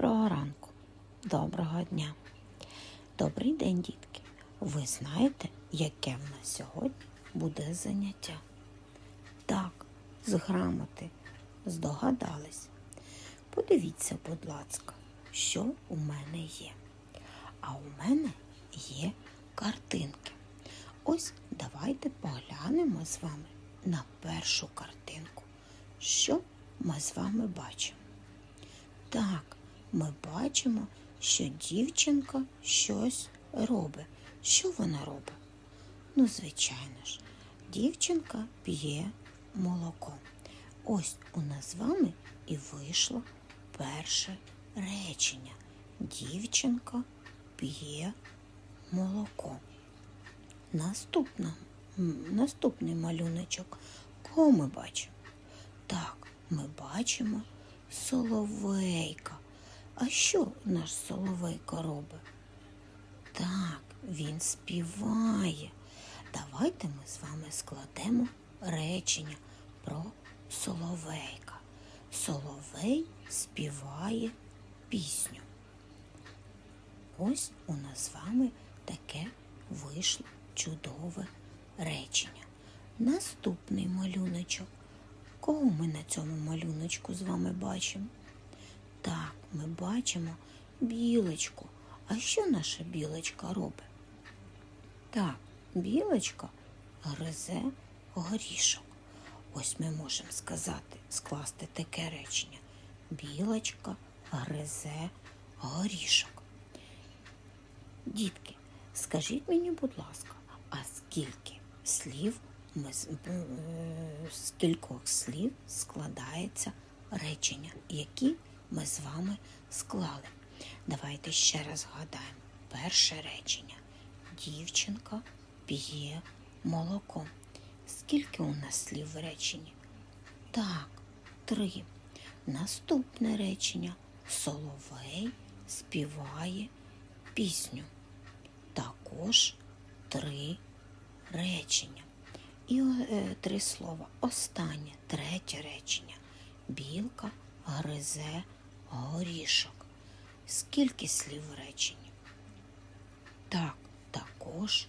Доброго ранку, доброго дня. Добрий день, дітки. Ви знаєте, яке в нас сьогодні буде заняття? Так, з грамоти здогадались. Подивіться, будь ласка, що у мене є. А у мене є картинки. Ось давайте поглянемо з вами на першу картинку. Що ми з вами бачимо? Так, ми бачимо, що дівчинка щось робить. Що вона робить? Ну, звичайно ж, дівчинка п'є молоко. Ось у нас з вами і вийшло перше речення. Дівчинка п'є молоко. Наступна, наступний малюночок. Кого ми бачимо? Так, ми бачимо соловейка. А що наш соловейко робить? Так, він співає. Давайте ми з вами складемо речення про соловейка. Соловей співає пісню. Ось у нас з вами таке вийшло чудове речення. Наступний малюночок. Кого ми на цьому малюночку з вами бачимо? Так, ми бачимо білочку. А що наша білочка робить? Так, білочка гризе горішок. Ось ми можемо сказати, скласти таке речення. Білочка гризе горішок. Дітки, скажіть мені, будь ласка, а скільки слів ми з е, кількох слів складається речення, які ми з вами склали? Давайте ще раз згадаємо. Перше речення. Дівчинка п'є молоко. Скільки у нас слів в реченні? Так, три. Наступне речення. Соловей співає пісню. Також три речення. І е, три слова. Останнє, третє речення. Білка гризе горішок. Скільки слів в реченні? Так, також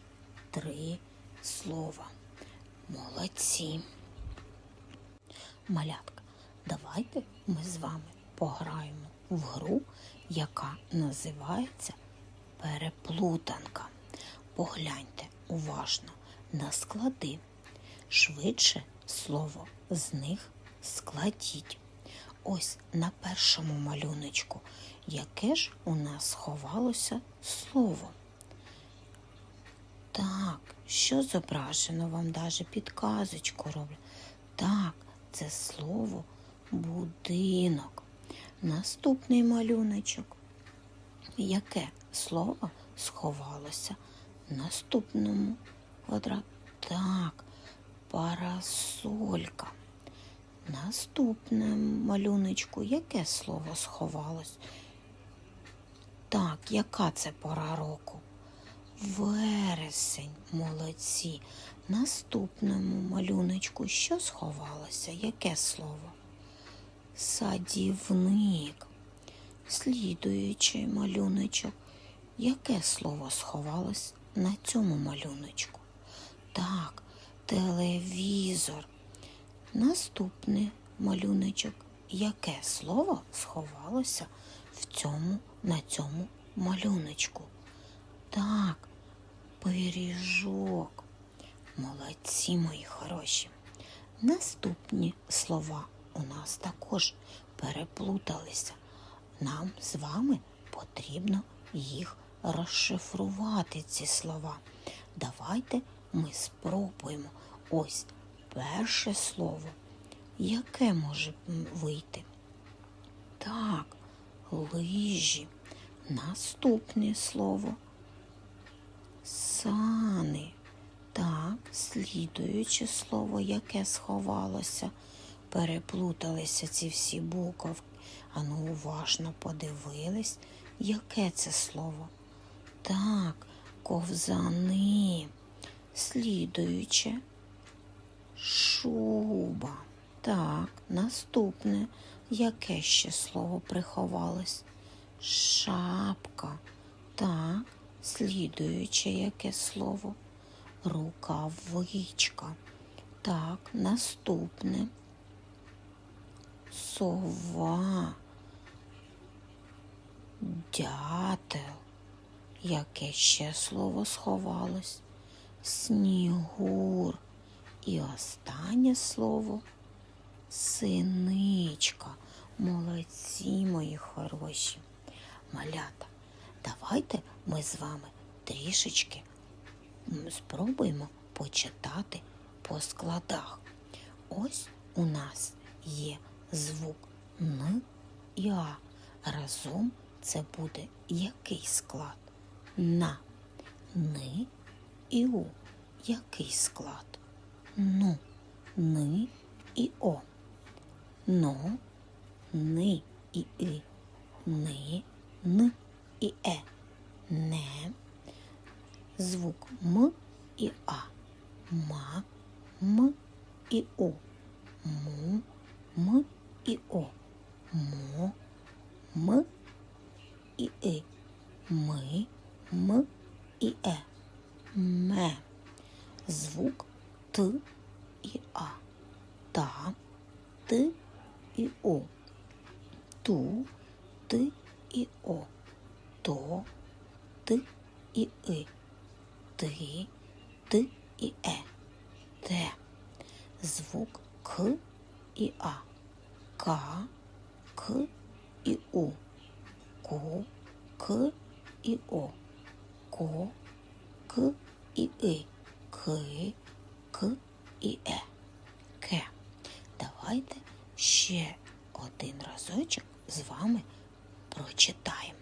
три слова. Молодці. Малятка, давайте ми з вами пограємо в гру, яка називається переплутанка. Погляньте уважно на склади. Швидше слово з них складіть. Ось на першому малюночку, яке ж у нас сховалося слово. Так, що зображено вам даже підказочку роблю. Так, це слово будинок. Наступний малюночок. Яке слово сховалося в наступному квадраті? Так, парасолька. Наступне малюночку, яке слово сховалось? Так, яка це пора року? Вересень, молодці. Наступному малюночку що сховалося? Яке слово? Садівник. Слідуючий малюночок. Яке слово сховалось на цьому малюночку? Так, телевізор. Наступний малюночок. Яке слово сховалося в цьому, на цьому малюночку? Так, пиріжок. Молодці мої хороші. Наступні слова у нас також переплуталися. Нам з вами потрібно їх розшифрувати, ці слова. Давайте ми спробуємо ось перше слово. Яке може вийти? Так, лижі. Наступне слово сани. Так, слідуюче слово, яке сховалося, переплуталися ці всі буковки. Ану, уважно подивились, яке це слово. Так, ковзани. Слідуюче шуба. Так, наступне, яке ще слово приховалось? Шапка. Так, слідуюче яке слово? Рукавичка. Так, наступне. Сова. Дятел. Яке ще слово сховалось? Снігур. І останнє слово синичка. Молодці, мої хороші. Малята, давайте ми з вами трішечки спробуємо почитати по складах. Ось у нас є звук Н і А. Разом це буде який склад? На. Ни і У. Який склад? Ну, ни і О. Но, ни і И. Ни, Н і Е. Не. Звук М і А. Ма, М і О. Му, М і О. Мо, М і И. Ми, М і Е. Ме. Звук Т і А. Та, Т і О. Ту, Т і О. То, Т і И. Ти, Т і Е. Те. Звук К і А. К, К і У. Ку, К і О. Ко, К і И. Ки, К і Е. Ке. Давайте ще один разочок з вами прочитаємо.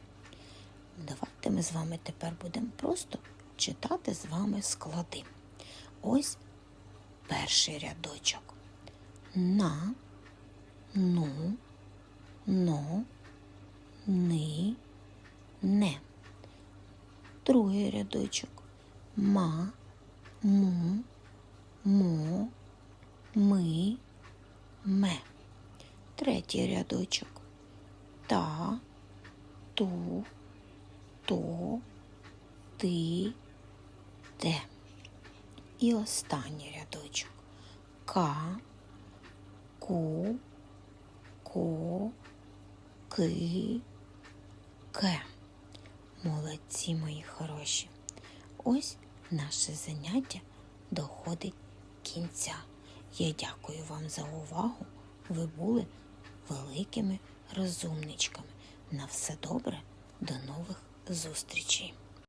Давайте ми з вами тепер будемо просто читати з вами склади. Ось перший рядочок. На, ну, но, ни, не. Другий рядочок. Ма, му, мо, ми, ме. Третій рядочок. Та, ту, то, ти, те. І останній рядочок. Ка, ку, ко, ки, ке. Молодці, мої хороші. Ось наше заняття доходить кінця. Я дякую вам за увагу. Ви були великими розумничками. На все добре, до нових зустрічей.